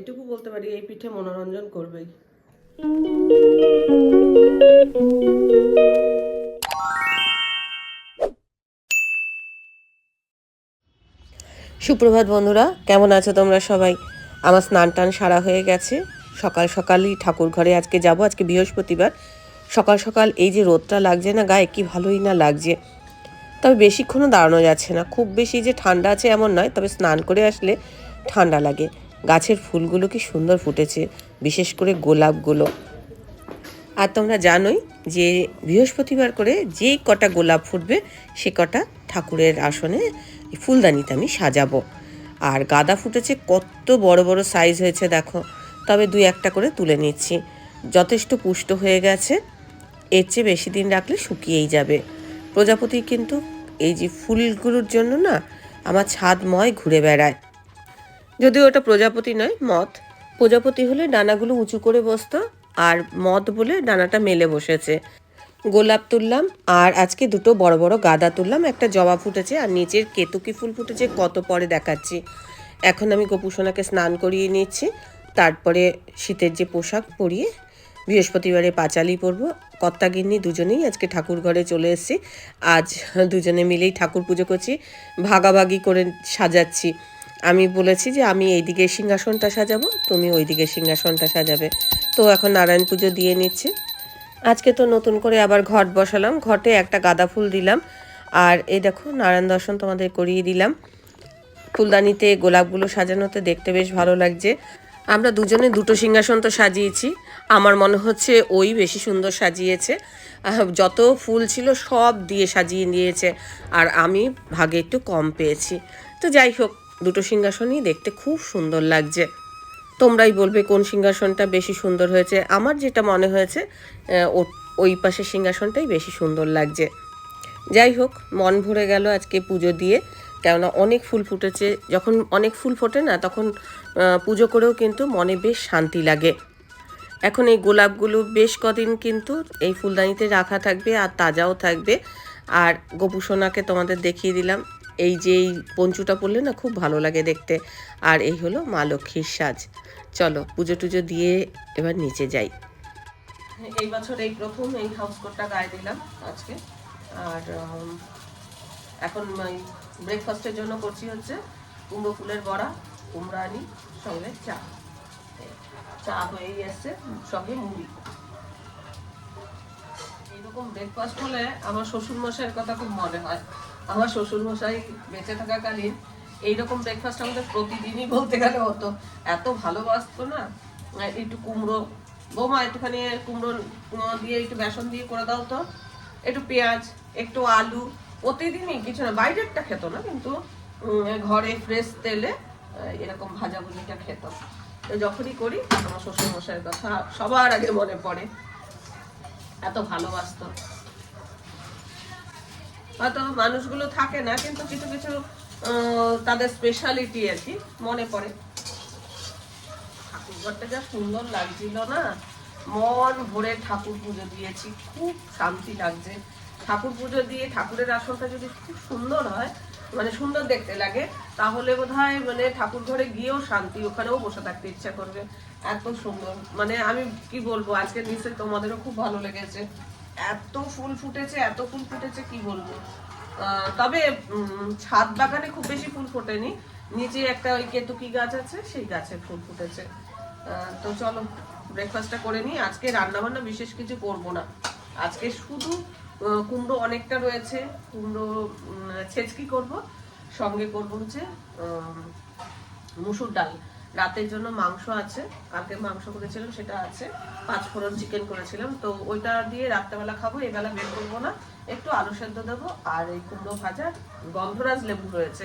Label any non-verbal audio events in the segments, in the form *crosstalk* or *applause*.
এটুকু বলতে পারি, এই পিঠে মনোরঞ্জন করবেই। সুপ্রভাত বন্ধুরা, কেমন আছো তোমরা সবাই? আমার স্নান টান সারা হয়ে গেছে। সকাল সকালই ঠাকুর ঘরে আজকে যাব, আজকে বৃহস্পতিবার। সকাল সকাল এই যে রোদটা লাগছে না, গায়ে কি ভালোই না লাগছে। তবে বেশিক্ষণও দাঁড়ানো যাচ্ছে না। খুব বেশি যে ঠান্ডা আছে এমন নয়, তবে স্নান করে আসলে ঠান্ডা লাগে। গাছের ফুলগুলো কি সুন্দর ফুটেছে, বিশেষ করে গোলাপগুলো। আর তোমরা জানোই যে বৃহস্পতিবার করে যেই কটা গোলাপ ফুটবে, সে কটা ঠাকুরের আসনে ফুলদানিতে আমি সাজাবো। আর গাঁদা ফুটেছে, কত বড় বড় সাইজ হয়েছে দেখো। তবে দুই একটা করে তুলে নিচ্ছি। যথেষ্ট পুষ্ট হয়ে গেছে, এর চেয়ে বেশি দিন রাখলে শুকিয়েই যাবে। প্রজাপতি কিন্তু এই যে ফুলগুলোর জন্য না, আমার ছাদময় ঘুরে বেড়ায়। যদিও ওটা প্রজাপতি নয়, মদ। প্রজাপতি হলে ডানাগুলো উঁচু করে বসতো, আর মদ বলে ডানাটা মেলে বসেছে। গোলাপ তুললাম, আর আজকে দুটো বড় বড় গাঁদা তুললাম, একটা জবা ফুটেছে, আর নিচের কেতুকি ফুল ফুটেছে, কত পরে দেখাচ্ছি। এখন আমি গোপুসোনাকে স্নান করিয়ে নিচ্ছি, তারপরে শীতের যে পোশাক পরিয়ে বৃহস্পতিবারে পাঁচালি পরবো। কর্তাগিন্নি দুজনেই আজকে ঠাকুর ঘরে চলে এসেছি। আজ দুজনে মিলেই ঠাকুর পুজো করছি, ভাগাভাগি করে সাজাচ্ছি। আমি বলেছি যে আমি এইদিকে সিংহাসনটা সাজাবো, তুমি ওইদিকে সিংহাসনটা সাজাবে। তো এখন নারায়ণ পুজো দিয়ে নিচ্ছে। আজকে তো নতুন করে আবার ঘট বসালাম। ঘটে একটা গাঁদা ফুল দিলাম। আর এই দেখো, নারায়ণ দর্শন তোমাদের করিয়ে দিলাম। ফুলদানিতে গোলাপগুলো সাজানোতে দেখতে বেশ ভালো লাগছে। আমরা দুজনে দুটো সিংহাসন তো সাজিয়েছি। আমার মনে হচ্ছে ওই বেশি সুন্দর সাজিয়েছে। যত ফুল ছিল সব দিয়ে সাজিয়ে নিয়েছে আর আমি ভাগে একটু কম পেয়েছি। তো যাই হোক দুটো সিংহাসনই দেখতে খুব সুন্দর লাগছে। তোমরাই বলবে কোন সিংহাসনটা বেশি সুন্দর হয়েছে। আমার যেটা মনে হয়েছে ওই পাশের সিংহাসনটাই বেশি সুন্দর লাগছে। যাই হোক, মন ভরে গেল আজকে পুজো দিয়ে। কেননা অনেক ফুল ফুটেছে। যখন অনেক ফুল ফোটে না, তখন পুজো করেও কিন্তু মনে বেশ শান্তি লাগে। এখন এই গোলাপগুলো বেশ কদিন কিন্তু এই ফুলদানিতে রাখা থাকবে আর তাজাও থাকবে। আর গোপুসোনাকে তোমাদের দেখিয়ে দিলাম। এই যে এই পঞ্চুটা পরলে না খুব ভালো লাগে দেখতে। আর এই হলো মা লক্ষ্মীর সাজ। চলো পুজো টুজো দিয়ে এবার নিচে যাই। এই বছর এই প্রথম এই হাউস কোটটা গায়ে দিলাম আজকে। আর এখন ব্রেকফাস্টের জন্য করছি হচ্ছে কুমড়ো ফুলের বড়া, কুমড়া আনি, সঙ্গে চা। চা হয়েই এসছে, সঙ্গে মুড়ি। এইরকম ব্রেকফাস্ট হলে আমার শ্বশুর মশাইয়ের কথা খুব মনে হয়। আমার শ্বশুর মশাই বেঁচে থাকাকালীন এইরকম ব্রেকফাস্ট আমাদের প্রতিদিনই বলতে গেলে হতো। এত ভালোবাসতো না, একটু কুমড়ো, বৌমা একটুখানি কুমড়ো দিয়ে একটু বেসন দিয়ে করে দাও তো। একটু পেঁয়াজ, একটু আলু, প্রতিদিনই কিছু না, বাইরেরটা খেত না কিন্তু ঘরে ফ্রেশ তেলে এরকম ভাজাভুজিটা খেত। যখনই করি, আমার শ্বশুর মশাইয়ের কথা সবার আগে মনে পড়ে। এত ভালোবাসতো। হয়তো মানুষগুলো থাকে না, কিন্তু কিছু কিছু তাদের স্পেশালিটি আর কি, মনে পড়ে। ঠাকুরঘরটা যা সুন্দর লাগছিল না, মন ভরে ঠাকুর পুজো দিয়েছি, খুব শান্তি লাগছে। ঠাকুর পুজো দিয়ে ঠাকুরের আসনটা যদি খুব সুন্দর হয় মানে সুন্দর দেখতে লাগে, তাহলে বোধ মানে ঠাকুর ঘরে গিয়েও শান্তি, ওখানেও বসে থাকতে ইচ্ছা করবে। এত সুন্দর। মানে আমি কি বলব আজকে নিশ্চয়ই তোমাদেরও খুব ভালো লেগেছে। এত ফুল ফুটেছে, এত ফুল ফুটেছে, কি বলব? তবে ছাদ বাগানে খুব বেশি ফুল ফোটেনি। নিচে একটা ওই কেতুকি গাছ আছে, সেই গাছে ফুল ফুটেছে। তো চলো ব্রেকফাস্টটা করে নিই। আজকে রান্না বান্না বিশেষ কিছু করব না। আজকে শুধু কুমড়ো অনেকটা রয়েছে। কুমড়ো ছেচকি করব, সঙ্গে করব হচ্ছে মুসুর ডাল। রাতের জন্য মাংস আছে, কালকে মাংস করেছিলাম, সেটা আছে। পাঁচ ফোড়ন চিকেন করেছিলাম, তো ওইটা দিয়ে রাত্রেবেলা খাব, এবেলা বের করব না। একটু আলু সেদ্ধ দেবো, আর এই কুমড়ো ভাজা গন্ধরাজ লেবু রয়েছে।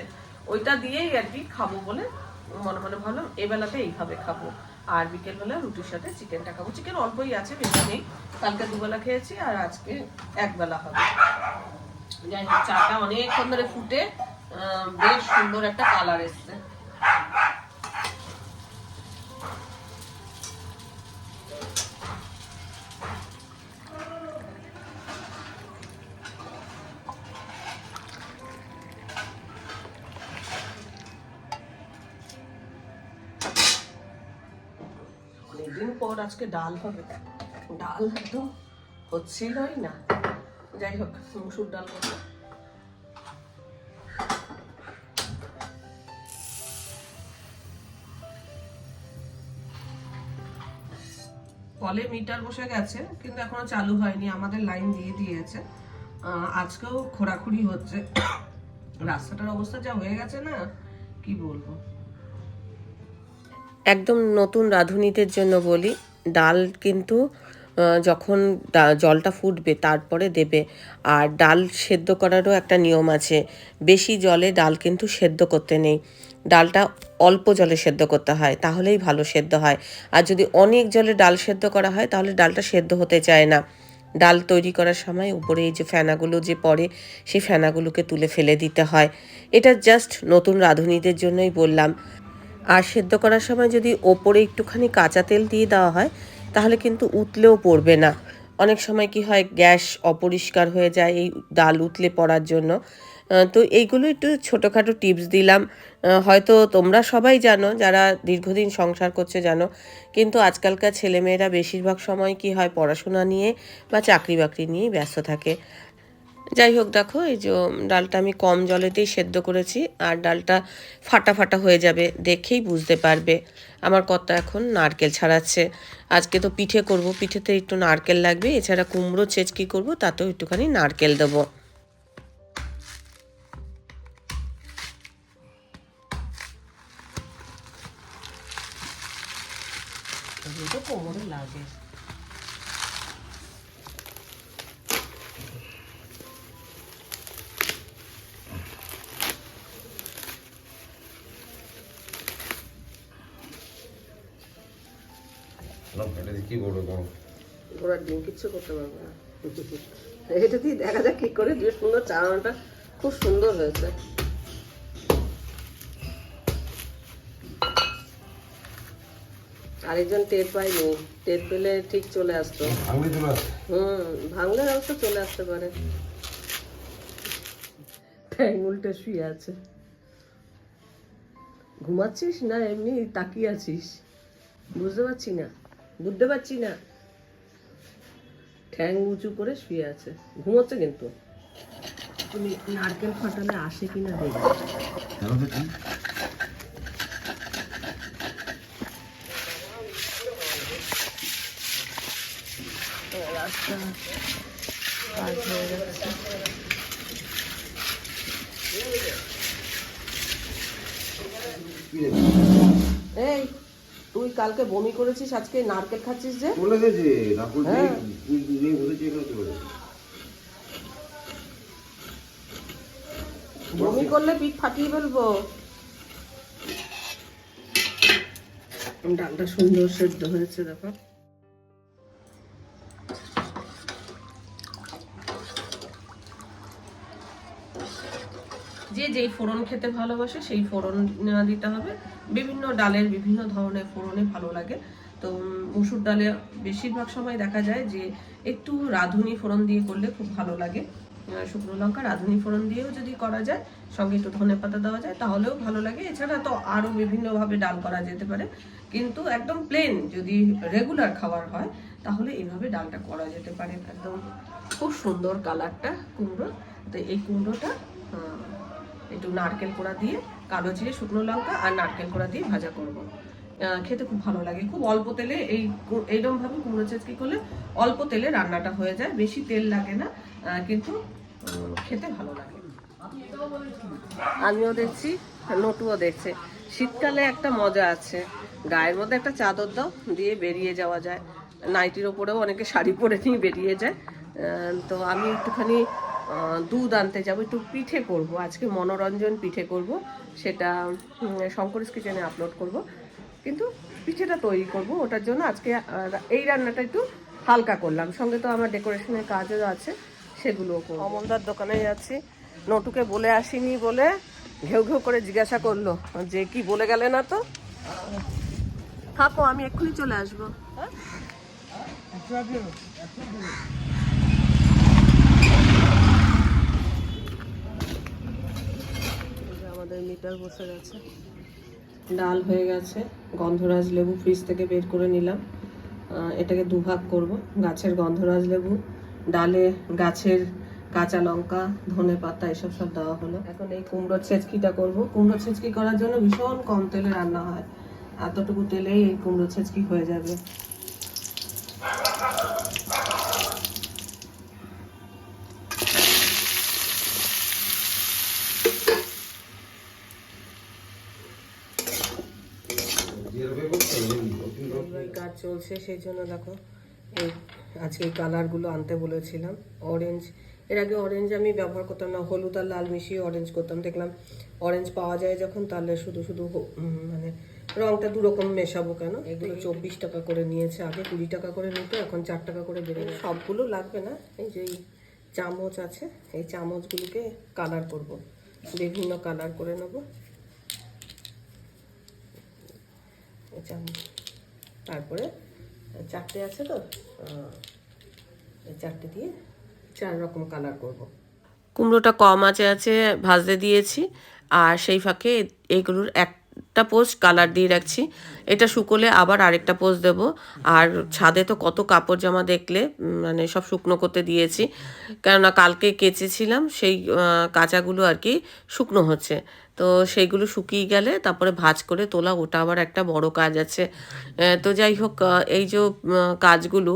ওইটা দিয়েই আর কি খাব বলে মনে মনে ভাবলাম এবেলাতে এইভাবে খাব। আর বিকেলবেলা রুটির সাথে চিকেনটা খাব। চিকেন অল্পই আছে, বেশি নেই। কালকে দুবেলা খেয়েছি আর আজকে একবেলা হবে। যাই চাটা অনেকক্ষণ ধরে ফুটে বেশ সুন্দর একটা কালার এসছে। আজকে ডাল হবে ডাল তো হচ্ছিলই না। যাই হোক, মুসুর ডাল করব। কলে মিটার বসে গেছে, কিন্তু এখনও চালু হয়নি, আমাদের লাইন দিয়ে দিয়েছে। আজকেও খোরাখুরি হচ্ছে। রাস্তাটার অবস্থা যা হয়ে গেছে না, কি বলব? একদম নতুন রাঁধুনিদের জন্য বলি ডাল কিন্তু যখন জলটা ফুটবে তারপরে দেবে। আর ডাল সেদ্ধ করারও একটা নিয়ম আছে, বেশি জলে ডাল কিন্তু সেদ্ধ করতে নেই। ডালটা অল্প জলে সেদ্ধ করতে হয়, তাহলেই ভালো সেদ্ধ হয়। আর যদি অনেক জলে ডাল সেদ্ধ করা হয়, তাহলে ডালটা সেদ্ধ হতে চায় না। ডাল তৈরি করার সময় উপরে এই যে ফেনাগুলো যে পড়ে, সেই ফেনাগুলোকে তুলে ফেলে দিতে হয়। এটা জাস্ট নতুন রাঁধুনিদের জন্যই বললাম। আর সেদ্ধ করার সময় যদি ওপরে একটুখানি কাঁচা তেল দিয়ে দেওয়া হয়, তাহলে কিন্তু উতলেও পড়বে না। অনেক সময় কি হয়, গ্যাস অপরিষ্কার হয়ে যায় এই ডাল উতলে পড়ার জন্য। তো এইগুলো একটু ছোটোখাটো টিপস দিলাম। হয়তো তোমরা সবাই জানো, যারা দীর্ঘদিন সংসার করছে জানো, কিন্তু আজকালকার ছেলেমেয়েরা বেশিরভাগ সময় কি হয়, পড়াশোনা নিয়ে বা চাকরি বাকরি নিয়েই ব্যস্ত থাকে। যাই হোক, দেখো, এই যে ডালটা আমি কম জলেতেই সেদ্ধ করেছি, আর ডালটা ফাটা ফাটা হয়ে যাবে দেখেই বুঝতে পারবে। আমার কত এখন নারকেল ছাড়াচ্ছে। আজকে তো পিঠে করব, পিঠেতে একটু নারকেল লাগবে, এছাড়া কুমড়ো চেচকি করব, তাতেও একটুখানি নারকেল দেবো। কোমরে লাগে। কি করবে বলো? ঘোড়ার ডিম কিচ্ছু করতে পারব না। এটা দিয়ে দেখা যাক কি করে বেশ সুন্দর চানাটা খুব সুন্দর হয়েছে। আরেকজন টের পাইনি টের পেলে ঠিক চলে আসতো। হুম ভাঙলে অবশ্য চলে আসতে পারে। ঠ্যাং উল্টে শুয়ে আছে। ঘুমাচ্ছিস না এমনি তাকিয়ে আছিস? বুঝতে পারছি না। বুঝতে পারছি না। ঠ্যাং উঁচু করে শুয়ে আছে। ঘুমোচ্ছে কিন্তু। তুমি নারকেল ফাটালে আসে কিনা দেখবে। রাস্তা কাজ হয়ে যাচ্ছে কি রে এই তুই কালকে বমি করেছিস আজকে নারকেল খাচ্ছিস যে? বলে গেছে হ্যাঁ। নেই বলেছে এখানে চলে বমি করলে পিঠ ফাটিয়ে ফেলব। ডালটা সুন্দর সেদ্ধ হয়েছে দেখো। যেই ফোড়ন খেতে ভালোবাসে, সেই ফোড়ন দিতে হবে। বিভিন্ন ডালের বিভিন্ন ধরনের ফোড়নে ভালো লাগে। তো মুসুর ডালে বেশিরভাগ সময় দেখা যায় যে একটু রাঁধুনি ফোড়ন দিয়ে করলে খুব ভালো লাগে। শুকনো লঙ্কা রাঁধুনি ফোড়ন দিয়েও যদি করা যায়, সঙ্গে একটু ধনে পাতা দেওয়া যায়, তাহলেও ভালো লাগে। এছাড়া তো আরও বিভিন্নভাবে ডাল করা যেতে পারে। কিন্তু একদম প্লেন যদি রেগুলার খাবার হয়, তাহলে এইভাবে ডালটা করা যেতে পারে। একদম খুব সুন্দর কালারটা কুমড়ো তো এই কুমড়োটা একটু নারকেল কোড়া দিয়ে, কালো জিরে, শুকনো লঙ্কা আর নারকেল কোড়া দিয়ে ভাজা করব। খেতে খুব ভালো লাগে। খুব অল্প তেলে এই কু- এইরকম ভাবে কুমড়ো চেচকি করলে অল্প তেলে রান্নাটা হয়ে যায়। বেশি তেল লাগে না কিন্তু খেতে ভালো লাগে। আমিও দেখছি, নটুও দেখছে। শীতকালে একটা মজা আছে। গায়ের মধ্যে একটা চাদর দাও, দিয়ে বেরিয়ে যাওয়া যায়। নাইটির ওপরেও অনেকে শাড়ি পরে নিয়ে বেরিয়ে যায়। তো আমি একটুখানি দুধ আনতে যাব একটু পিঠে করব আজকে মনোরঞ্জন পিঠে করব সেটা শঙ্করস কিচেনে আপলোড করব কিন্তু পিঠেটা তৈরি করব ওটার জন্য আজকে এই রান্নাটা একটু হালকা করলাম সঙ্গে তো আমার ডেকোরেশনের কাজও আছে সেগুলোও করব। অমলদার দোকানে যাচ্ছি নটুকে বলে আসিনি বলে ঘেউ ঘেউ করে জিজ্ঞাসা করল যে কি বলে গেলে না তো? থাকো আমি এক্ষুনি চলে আসব। হ্যাঁ? আমাদের বসে গেছে। ডাল হয়ে গেছে। গন্ধরাজ লেবু ফ্রিজ থেকে বের করে নিলাম। এটাকে দুভাগ করব। গাছের গন্ধরাজ লেবু, ডালে গাছের কাঁচা লঙ্কা, ধনে পাতা, এসব সব দেওয়া হলো। এখন এই কুমড়োর ছেচকিটা করব। কুমড়ো ছেচকি করার জন্য ভীষণ কম তেলে রান্না হয়। এতটুকু তেলেই এই কুমড়ো ছেচকি হয়ে যাবে যেরকম করতে হবে, ওরকম করতে এই কাজ চলছে সেই জন্য দেখো এই আজকে এই কালারগুলো আনতে বলেছিলাম। অরেঞ্জ এর আগে অরেঞ্জ আমি ব্যবহার করতাম না হলুদ আর লাল মিশিয়ে অরেঞ্জ করতাম। দেখলাম অরেঞ্জ পাওয়া যায় যখন তাহলে শুধু শুধু মানে রংটা দু রকম মেশাবো কেন? এগুলো চব্বিশ টাকা করে নিয়েছে আগে কুড়ি টাকা করে নিত এখন চার টাকা করে বেড়ে সবগুলো লাগবে না? এই যে চামচ আছে এই চামচগুলোকে কালার করব। বিভিন্ন কালার করে নেব। চামচ তারপরে চারটে আছে তো চারটে দিয়ে চার রকম কালার করব। কুমড়োটা কম আছে আছে ভাজতে দিয়েছি, আর সেই ফাঁকে এইগুলোর একটা পোস্ট কালার দিয়ে রাখছি। এটা শুকোলে আবার আরেকটা পোস্ট দেব। আর ছাদে তো কত কাপড় জামা দেখলে মানে সব শুকনো করতে দিয়েছি। কেননা কালকে কেচেছিলাম, সেই কাঁচাগুলো আর কি শুকনো হচ্ছে। তো সেইগুলো শুকিয়ে গেলে তারপরে ভাজ করে তোলা, ওটা আবার একটা বড় কাজ আছে। তো যাই হোক এই যে কাজগুলো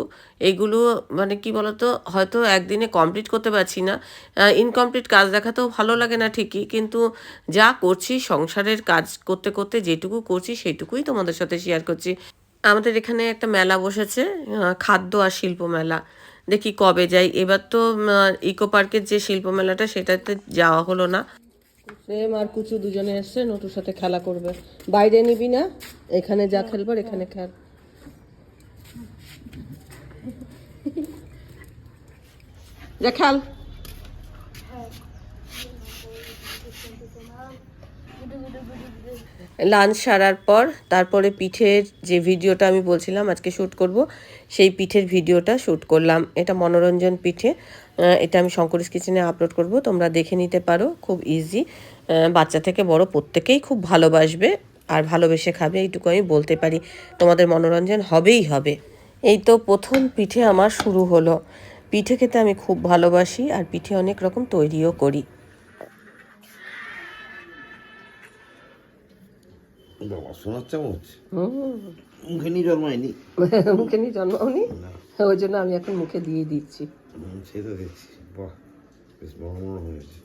এইগুলো মানে কি বলতো, হয়তো একদিনে কমপ্লিট করতে পারছি না। ইনকমপ্লিট কাজ দেখাতেও ভালো লাগে না ঠিকই, কিন্তু যা করছি, সংসারের কাজ করতে করতে যেটুকু করছি সেইটুকুই তোমাদের সাথে শেয়ার করছি। আমাদের এখানে একটা মেলা বসেছে খাদ্য আর শিল্প মেলা। দেখি কবে যাই। এবার তো ইকো পার্কের যে শিল্প মেলাটা, সেটাতে যাওয়া হলো না। প্রেম আর কুচু দুজনে এসছে, নটুর সাথে খেলা করবে। বাইরে নিবি না, এখানে যা খেলবার এখানে খেল। খেল। লাঞ্চ সারার পর, তারপরে পিঠের যে ভিডিওটা আমি বলছিলাম আজকে শ্যুট করব, সেই পিঠের ভিডিওটা শ্যুট করলাম। এটা মনোরঞ্জন পিঠে। এটা আমি শঙ্করিস কিচেনে আপলোড করব। তোমরা দেখে নিতে পারো খুব ইজি বাচ্চা থেকে বড় প্রত্যেকেই খুব ভালোবাসবে আর ভালোবেসে খাবে এইটুকু আমি বলতে পারি। তোমাদের মনোরঞ্জন হবেই হবে। এই তো প্রথম পিঠে আমার শুরু হলো। পিঠে খেতে আমি খুব ভালোবাসি আর পিঠে অনেক রকম তৈরিও করি। মুখে নিয়ে জন্মায়নি। *laughs* মুখে নিয়ে জন্মাওনি? ওই জন্য আমি এখন মুখে দিয়ে দিচ্ছি। সে তো দেখছি বাহ বেশ বড় বড় হয়েছে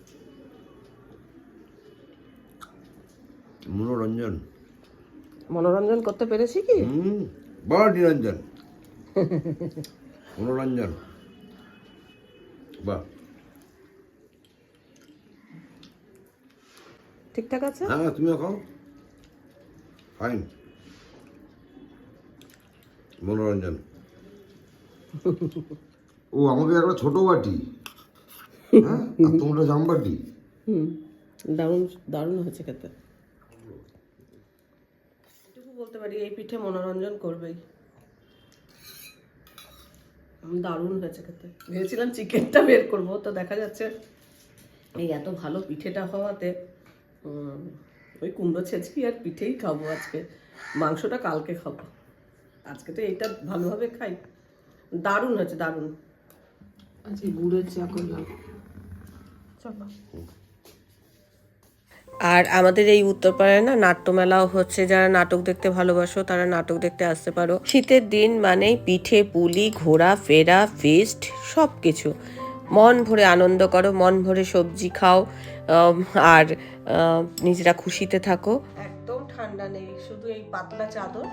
মনোরঞ্জন মনোরঞ্জন করতে পেরেছি কি? হুম বড় নিরঞ্জন মনোরঞ্জন। বাহ। ঠিকঠাক আছে? হ্যাঁ তুমিও খাও। ফাইন মনোরঞ্জন। *laughs* ও আমাদের একটা ছোট বাটি। হ্যাঁ? আর তোমরা জাম বাটি হুম দারুণ দারুণ হয়েছে খেতে। এটুকু বলতে পারি এই পিঠে মনোরঞ্জন করবেই। দারুণ হয়েছে খেতে। ভেবেছিলাম চিকেনটা বের করব তো দেখা যাচ্ছে এই এত ভালো পিঠেটা হওয়াতে ওই কুমড়ো ছেঁচকি আর পিঠেই খাব আজকে। মাংসটা কালকে খাব। আজকে তো এইটা ভালোভাবে খাই। দারুণ হয়েছে দারুণ। আজকে গুড়ের চা করলাম। চলো। আর আমাদের এই উত্তরপাড়ায় না নাট্যমেলাও হচ্ছে। যারা নাটক দেখতে ভালোবাসো তারা নাটক দেখতে আসতে পারো। শীতের দিন মানেই পিঠে পুলি ঘোরা ফেরা ফিস্ট সব কিছু মন ভরে আনন্দ করো মন ভরে সবজি খাও আর নিজেরা খুশিতে থাকো। একদম ঠান্ডা নেই শুধু এই পাতলা চাদর।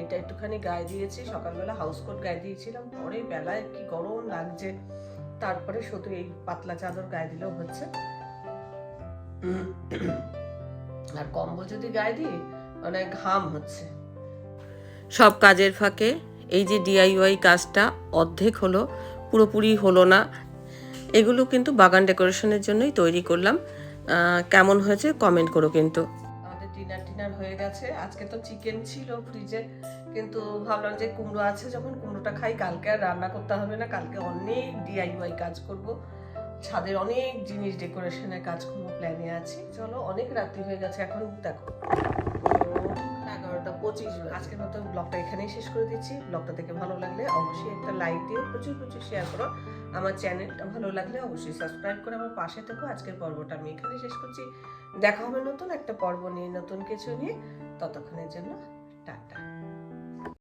এটা একটুখানি গায়ে দিয়েছি সকালবেলা হাউস কোট গায়ে দিয়েছিলাম পরে বেলায় কি গরম লাগছে তারপরে শুধু এই পাতলা চাদর গায়ে দিলেও হচ্ছে। আর কম্বল যদি গায়ে দিই মানে ঘাম হচ্ছে। সব কাজের ফাঁকে এই যে ডিআইওয়াই কাজটা অর্ধেক হলো পুরোপুরি হলো না। এগুলো কিন্তু বাগান ডেকোরেশনের জন্যই তৈরি করলাম। কেমন হয়েছে কমেন্ট করো কিন্তু। আমাদের ডিনার হয়ে গেছে। আজকে তো চিকেন ছিল ফ্রিজে কিন্তু ভাবলাম যে কুমড়ো আছে, যখন কুমড়োটা খাই, কালকে আর রান্না করতে হবে না, কালকে অনেক ডিআইওয়াই কাজ করব। ছাদের অনেক জিনিস ডেকোরেশনের কাজ করব প্ল্যানে আছি। চলো, অনেক রাত্রি হয়ে গেছে, এখন দেখো। এগারোটা পঁচিশ আজকের মতো ব্লগটা এখানেই শেষ করে দিচ্ছি। ব্লগটা থেকে ভালো লাগলে অবশ্যই একটা লাইক দিও, প্রচুর প্রচুর শেয়ার করো। আমার চ্যানেলটা ভালো লাগলে অবশ্যই সাবস্ক্রাইব করে আমার পাশে থেকো। আজকের পর্বটা আমি এখানে শেষ করছি। দেখা হবে নতুন একটা পর্ব নিয়ে, নতুন কিছু নিয়ে। ততক্ষণের জন্য টাটা।